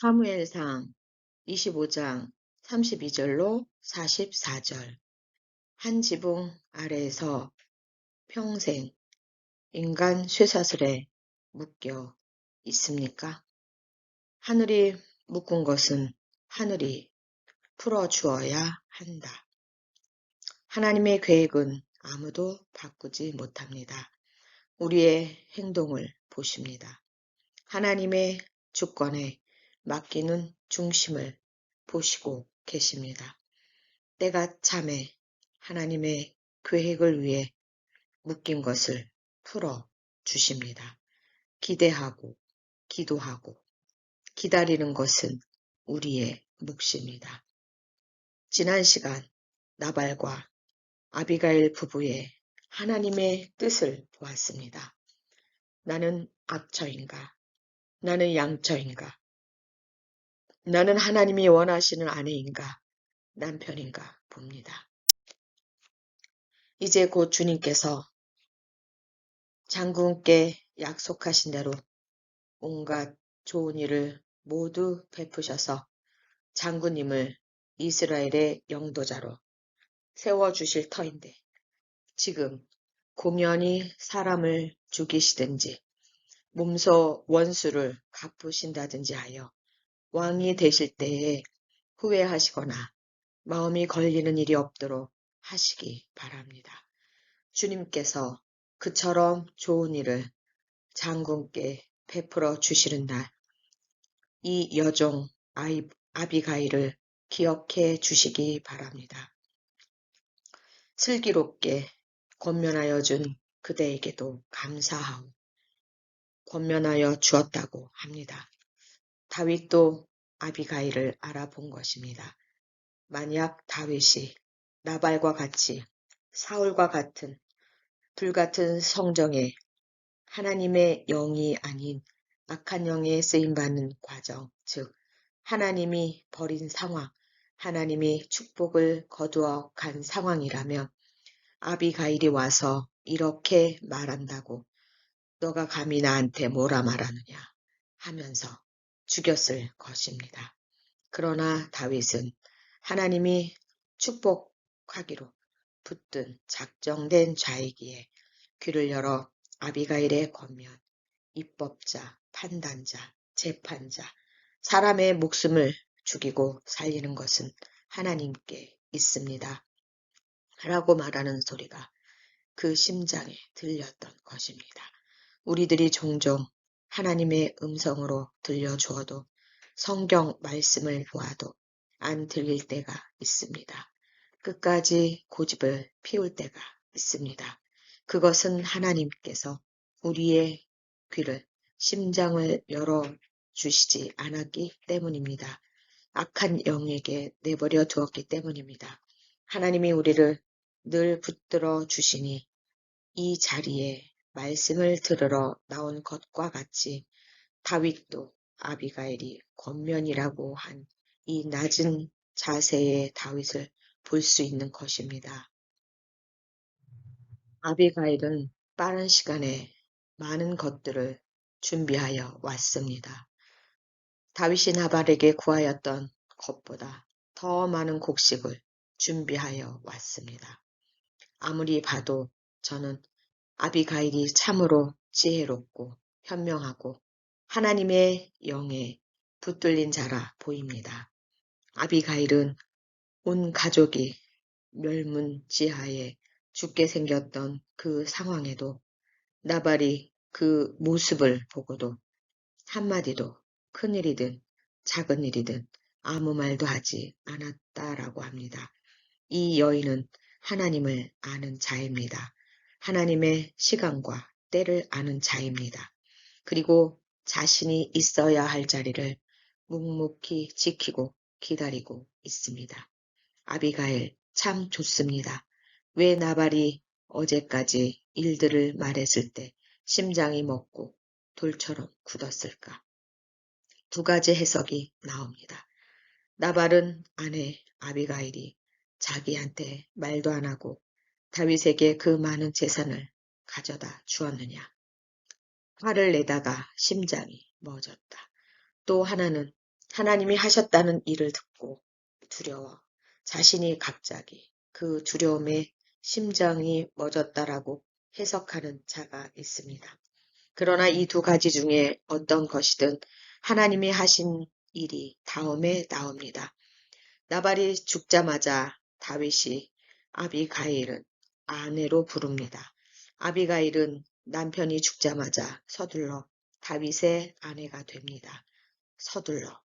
사무엘상 25장 32절로 44절 한 지붕 아래에서 평생 인간 쇠사슬에 묶여 있습니까? 하늘이 묶은 것은 하늘이 풀어주어야 한다. 하나님의 계획은 아무도 바꾸지 못합니다. 우리의 행동을 보십니다. 하나님의 주권에 맡기는 중심을 보시고 계십니다. 때가 참에 하나님의 계획을 위해 묶인 것을 풀어 주십니다. 기대하고 기도하고 기다리는 것은 우리의 몫입니다. 지난 시간 나발과 아비가일 부부의 하나님의 뜻을 보았습니다. 나는 악처인가? 나는 양처인가? 나는 하나님이 원하시는 아내인가 남편인가 봅니다. 이제 곧 주님께서 장군께 약속하신 대로 온갖 좋은 일을 모두 베푸셔서 장군님을 이스라엘의 영도자로 세워주실 터인데 지금 고면이 사람을 죽이시든지 몸소 원수를 갚으신다든지 하여 왕이 되실 때에 후회하시거나 마음이 걸리는 일이 없도록 하시기 바랍니다. 주님께서 그처럼 좋은 일을 장군께 베풀어 주시는 날, 이 여종 아이, 아비가일을 기억해 주시기 바랍니다. 슬기롭게 권면하여 준 그대에게도 감사하오. 권면하여 주었다고 합니다. 다윗도 아비가일을 알아본 것입니다. 만약 다윗이 나발과 같이 사울과 같은 불같은 성정에 하나님의 영이 아닌 악한 영에 쓰임받는 과정, 즉 하나님이 버린 상황, 하나님이 축복을 거두어 간 상황이라면 아비가일이 와서 이렇게 말한다고 너가 감히 나한테 뭐라 말하느냐 하면서 죽였을 것입니다. 그러나 다윗은 하나님이 축복하기로 붙든 작정된 자이기에 귀를 열어 아비가일의 권면, 입법자, 판단자, 재판자, 사람의 목숨을 죽이고 살리는 것은 하나님께 있습니다. 라고 말하는 소리가 그 심장에 들렸던 것입니다. 우리들이 종종 하나님의 음성으로 들려주어도 성경 말씀을 보아도 안 들릴 때가 있습니다. 끝까지 고집을 피울 때가 있습니다. 그것은 하나님께서 우리의 귀를, 심장을 열어 주시지 않았기 때문입니다. 악한 영에게 내버려 두었기 때문입니다. 하나님이 우리를 늘 붙들어 주시니 이 자리에 말씀을 들으러 나온 것과 같이 다윗도 아비가일이 권면이라고 한 이 낮은 자세의 다윗을 볼 수 있는 것입니다. 아비가일은 빠른 시간에 많은 것들을 준비하여 왔습니다. 다윗이 나발에게 구하였던 것보다 더 많은 곡식을 준비하여 왔습니다. 아무리 봐도 저는 아비가일이 참으로 지혜롭고 현명하고 하나님의 영에 붙들린 자라 보입니다. 아비가일은 온 가족이 멸문 지하에 죽게 생겼던 그 상황에도 나발이 그 모습을 보고도 한마디도 큰일이든 작은 일이든 아무 말도 하지 않았다라고 합니다. 이 여인은 하나님을 아는 자입니다. 하나님의 시간과 때를 아는 자입니다. 그리고 자신이 있어야 할 자리를 묵묵히 지키고 기다리고 있습니다. 아비가일 참 좋습니다. 왜 나발이 어제까지 일들을 말했을 때 심장이 먹고 돌처럼 굳었을까? 두 가지 해석이 나옵니다. 나발은 아내 아비가일이 자기한테 말도 안 하고 다윗에게 그 많은 재산을 가져다 주었느냐. 화를 내다가 심장이 멎었다. 또 하나는 하나님이 하셨다는 일을 듣고 두려워 자신이 갑자기 그 두려움에 심장이 멎었다라고 해석하는 자가 있습니다. 그러나 이 두 가지 중에 어떤 것이든 하나님이 하신 일이 다음에 나옵니다. 나발이 죽자마자 다윗이 아비가일은 아내로 부릅니다. 아비가일은 남편이 죽자마자 서둘러 다윗의 아내가 됩니다. 서둘러.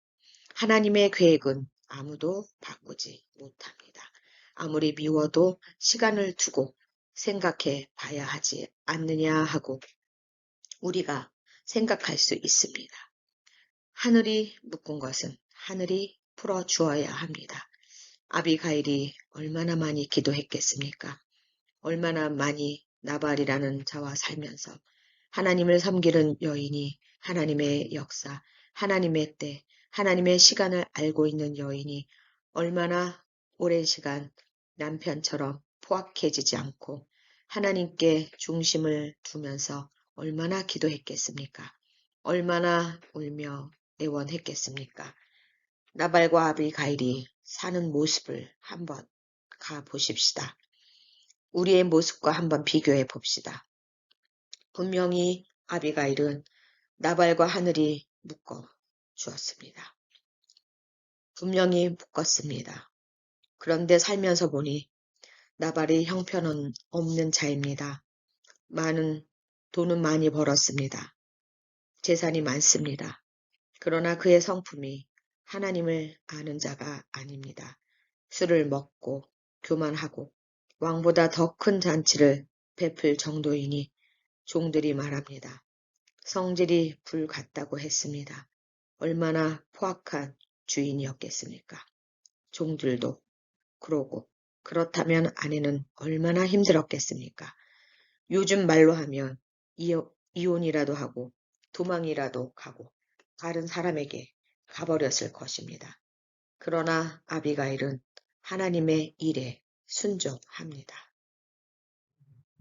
하나님의 계획은 아무도 바꾸지 못합니다. 아무리 미워도 시간을 두고 생각해 봐야 하지 않느냐 하고 우리가 생각할 수 있습니다. 하늘이 묶은 것은 하늘이 풀어 주어야 합니다. 아비가일이 얼마나 많이 기도했겠습니까? 얼마나 많이 나발이라는 자와 살면서 하나님을 섬기는 여인이 하나님의 역사, 하나님의 때, 하나님의 시간을 알고 있는 여인이 얼마나 오랜 시간 남편처럼 포악해지지 않고 하나님께 중심을 두면서 얼마나 기도했겠습니까? 얼마나 울며 애원했겠습니까? 나발과 아비가일이 사는 모습을 한번 가 보십시다. 우리의 모습과 한번 비교해 봅시다. 분명히 아비가일은 나발과 하늘이 묶어 주었습니다. 분명히 묶었습니다. 그런데 살면서 보니 나발이 형편은 없는 자입니다. 많은 돈은 많이 벌었습니다. 재산이 많습니다. 그러나 그의 성품이 하나님을 아는 자가 아닙니다. 술을 먹고 교만하고 왕보다 더 큰 잔치를 베풀 정도이니 종들이 말합니다. 성질이 불 같다고 했습니다. 얼마나 포악한 주인이었겠습니까? 종들도 그러고 그렇다면 아내는 얼마나 힘들었겠습니까? 요즘 말로 하면 이어, 이혼이라도 하고 도망이라도 가고 다른 사람에게 가버렸을 것입니다. 그러나 아비가일은 하나님의 일에 순종합니다.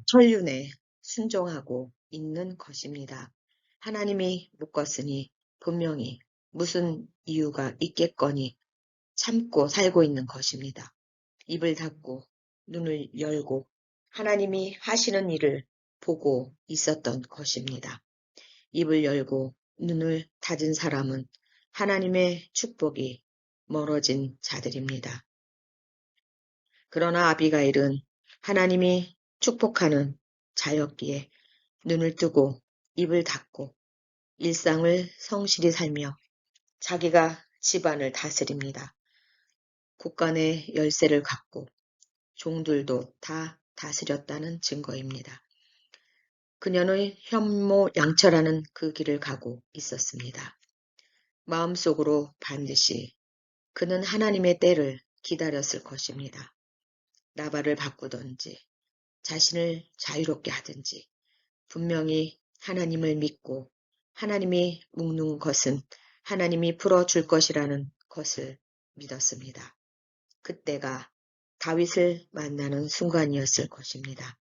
천륜에 순종하고 있는 것입니다. 하나님이 묶었으니 분명히 무슨 이유가 있겠거니 참고 살고 있는 것입니다. 입을 닫고 눈을 열고 하나님이 하시는 일을 보고 있었던 것입니다. 입을 열고 눈을 닫은 사람은 하나님의 축복이 멀어진 자들입니다. 그러나 아비가일은 하나님이 축복하는 자였기에 눈을 뜨고 입을 닫고 일상을 성실히 살며 자기가 집안을 다스립니다. 국간의 열쇠를 갖고 종들도 다 다스렸다는 증거입니다. 그녀는 현모 양처라는 그 길을 가고 있었습니다. 마음속으로 반드시 그는 하나님의 때를 기다렸을 것입니다. 나발을 바꾸던지 자신을 자유롭게 하든지 분명히 하나님을 믿고 하나님이 묶는 것은 하나님이 풀어줄 것이라는 것을 믿었습니다. 그때가 다윗을 만나는 순간이었을 것입니다.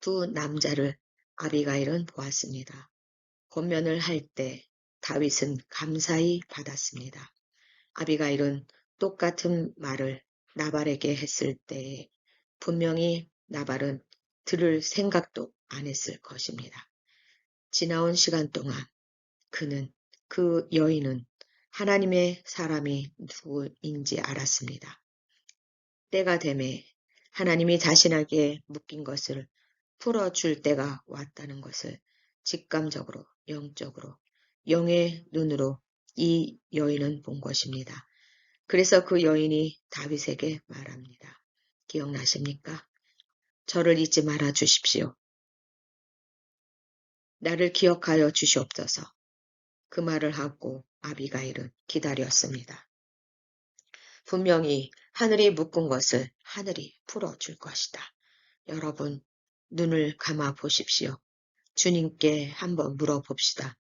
두 남자를 아비가일은 보았습니다. 권면을 할 때 다윗은 감사히 받았습니다. 아비가일은 똑같은 말을 나발에게 했을 때에 분명히 나발은 들을 생각도 안 했을 것입니다. 지나온 시간 동안 그는 그 여인은 하나님의 사람이 누구인지 알았습니다. 때가 되매 하나님이 자신에게 묶인 것을 풀어줄 때가 왔다는 것을 직감적으로 영적으로 영의 눈으로 이 여인은 본 것입니다. 그래서 그 여인이 다윗에게 말합니다. 기억나십니까? 저를 잊지 말아 주십시오. 나를 기억하여 주시옵소서. 그 말을 하고 아비가일은 기다렸습니다. 분명히 하늘이 묶은 것을 하늘이 풀어줄 것이다. 여러분, 눈을 감아 보십시오. 주님께 한번 물어봅시다.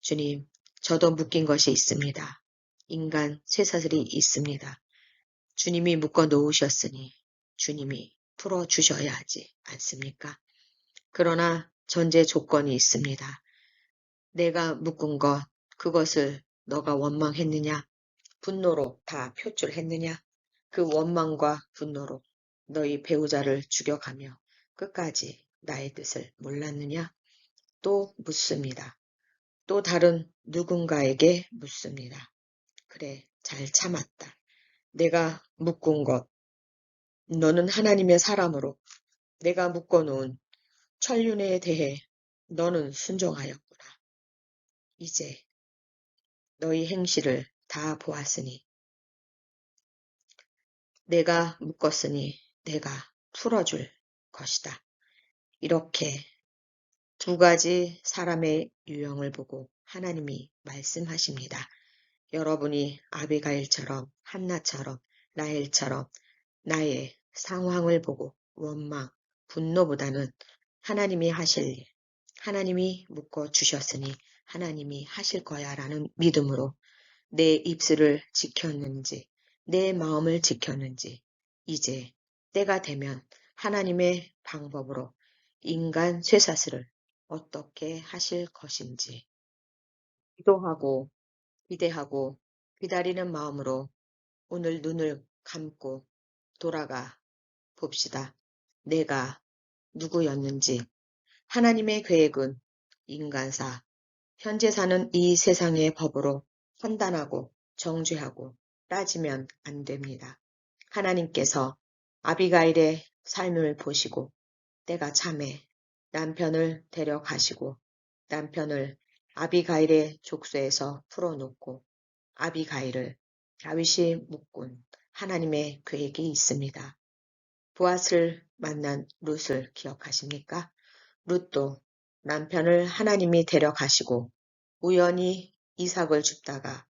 주님, 저도 묶인 것이 있습니다. 인간 쇠사슬이 있습니다. 주님이 묶어 놓으셨으니 주님이 풀어 주셔야 하지 않습니까? 그러나 전제 조건이 있습니다. 내가 묶은 것, 그것을 너가 원망했느냐? 분노로 다 표출했느냐? 그 원망과 분노로 너희 배우자를 죽여가며 끝까지 나의 뜻을 몰랐느냐? 또 묻습니다. 또 다른 누군가에게 묻습니다. 그래, 잘 참았다. 내가 묶은 것. 너는 하나님의 사람으로 내가 묶어놓은 천륜에 대해 너는 순종하였구나. 이제 너희 행실을 다 보았으니 내가 묶었으니 내가 풀어줄 것이다. 이렇게 두 가지 사람의 유형을 보고 하나님이 말씀하십니다. 여러분이 아비가일처럼 한나처럼 라헬처럼 나의 상황을 보고 원망, 분노보다는 하나님이 하실 일, 하나님이 묶어 주셨으니 하나님이 하실 거야 라는 믿음으로 내 입술을 지켰는지, 내 마음을 지켰는지, 이제 때가 되면 하나님의 방법으로 인간 쇠사슬을 어떻게 하실 것인지 기도하고 기대하고 기다리는 마음으로 오늘 눈을 감고 돌아가 봅시다. 내가 누구였는지 하나님의 계획은 인간사, 현재 사는 이 세상의 법으로 판단하고 정죄하고 따지면 안 됩니다. 하나님께서 아비가일의 삶을 보시고 때가 참에 남편을 데려가시고 남편을 아비가일의 족쇄에서 풀어놓고 아비가일을 다윗이 묶은 하나님의 계획이 있습니다. 보아스를 만난 룻을 기억하십니까? 룻도 남편을 하나님이 데려가시고 우연히 이삭을 줍다가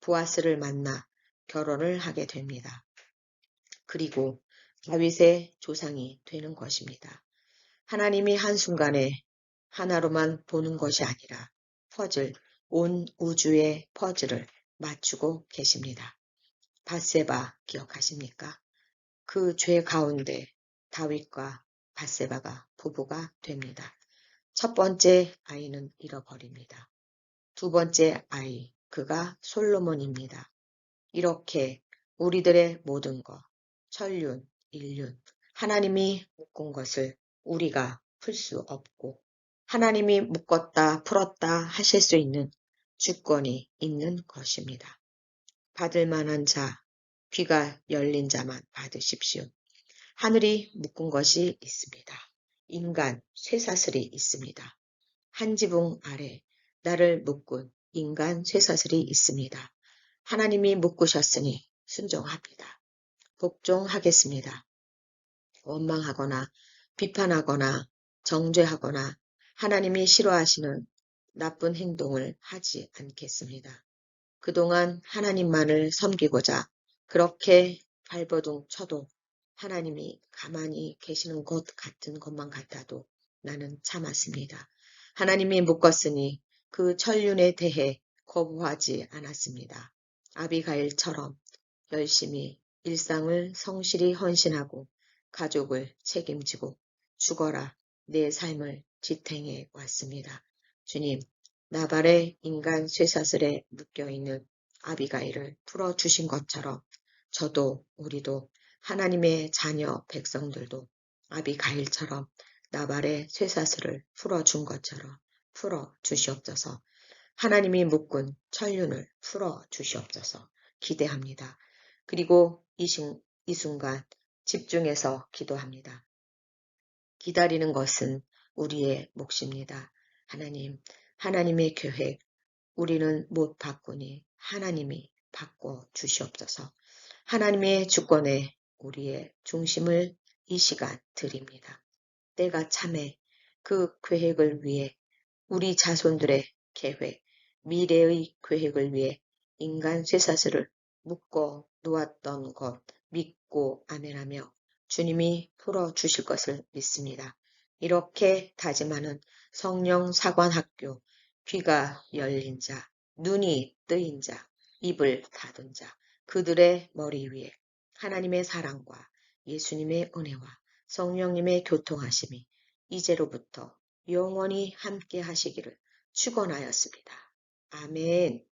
보아스를 만나 결혼을 하게 됩니다. 그리고 다윗의 조상이 되는 것입니다. 하나님이 한순간에 하나로만 보는 것이 아니라 퍼즐, 온 우주의 퍼즐을 맞추고 계십니다. 바세바 기억하십니까? 그 죄 가운데 다윗과 바세바가 부부가 됩니다. 첫 번째 아이는 잃어버립니다. 두 번째 아이, 그가 솔로몬입니다. 이렇게 우리들의 모든 것, 천륜, 인륜, 하나님이 묶은 것을 우리가 풀 수 없고 하나님이 묶었다 풀었다 하실 수 있는 주권이 있는 것입니다. 받을 만한 자, 귀가 열린 자만 받으십시오. 하늘이 묶은 것이 있습니다. 인간 쇠사슬이 있습니다. 한 지붕 아래 나를 묶은 인간 쇠사슬이 있습니다. 하나님이 묶으셨으니 순종합니다. 복종하겠습니다. 원망하거나 비판하거나 정죄하거나 하나님이 싫어하시는 나쁜 행동을 하지 않겠습니다. 그동안 하나님만을 섬기고자 그렇게 발버둥 쳐도 하나님이 가만히 계시는 것 같은 것만 같아도 나는 참았습니다. 하나님이 묶었으니 그 천륜에 대해 거부하지 않았습니다. 아비가일처럼 열심히 일상을 성실히 헌신하고 가족을 책임지고 죽어라 내 삶을 지탱해 왔습니다. 주님, 나발의 인간 쇠사슬에 묶여있는 아비가일을 풀어주신 것처럼 저도 우리도 하나님의 자녀 백성들도 아비가일처럼 나발의 쇠사슬을 풀어준 것처럼 풀어주시옵소서 하나님이 묶은 천륜을 풀어주시옵소서 기대합니다. 그리고 이, 이 순간 집중해서 기도합니다. 기다리는 것은 우리의 몫입니다. 하나님, 하나님의 계획, 우리는 못 바꾸니 하나님이 바꿔 주시옵소서. 하나님의 주권에 우리의 중심을 이 시간 드립니다. 때가 참에 그 계획을 위해 우리 자손들의 계획, 미래의 계획을 위해 인간 쇠사슬을 묶어 놓았던 것 믿고 아멘하며 주님이 풀어 주실 것을 믿습니다. 이렇게 다짐하는 성령 사관학교, 귀가 열린 자, 눈이 뜨인 자, 입을 닫은 자, 그들의 머리 위에 하나님의 사랑과 예수님의 은혜와 성령님의 교통하심이 이제로부터 영원히 함께 하시기를 축원하였습니다. 아멘.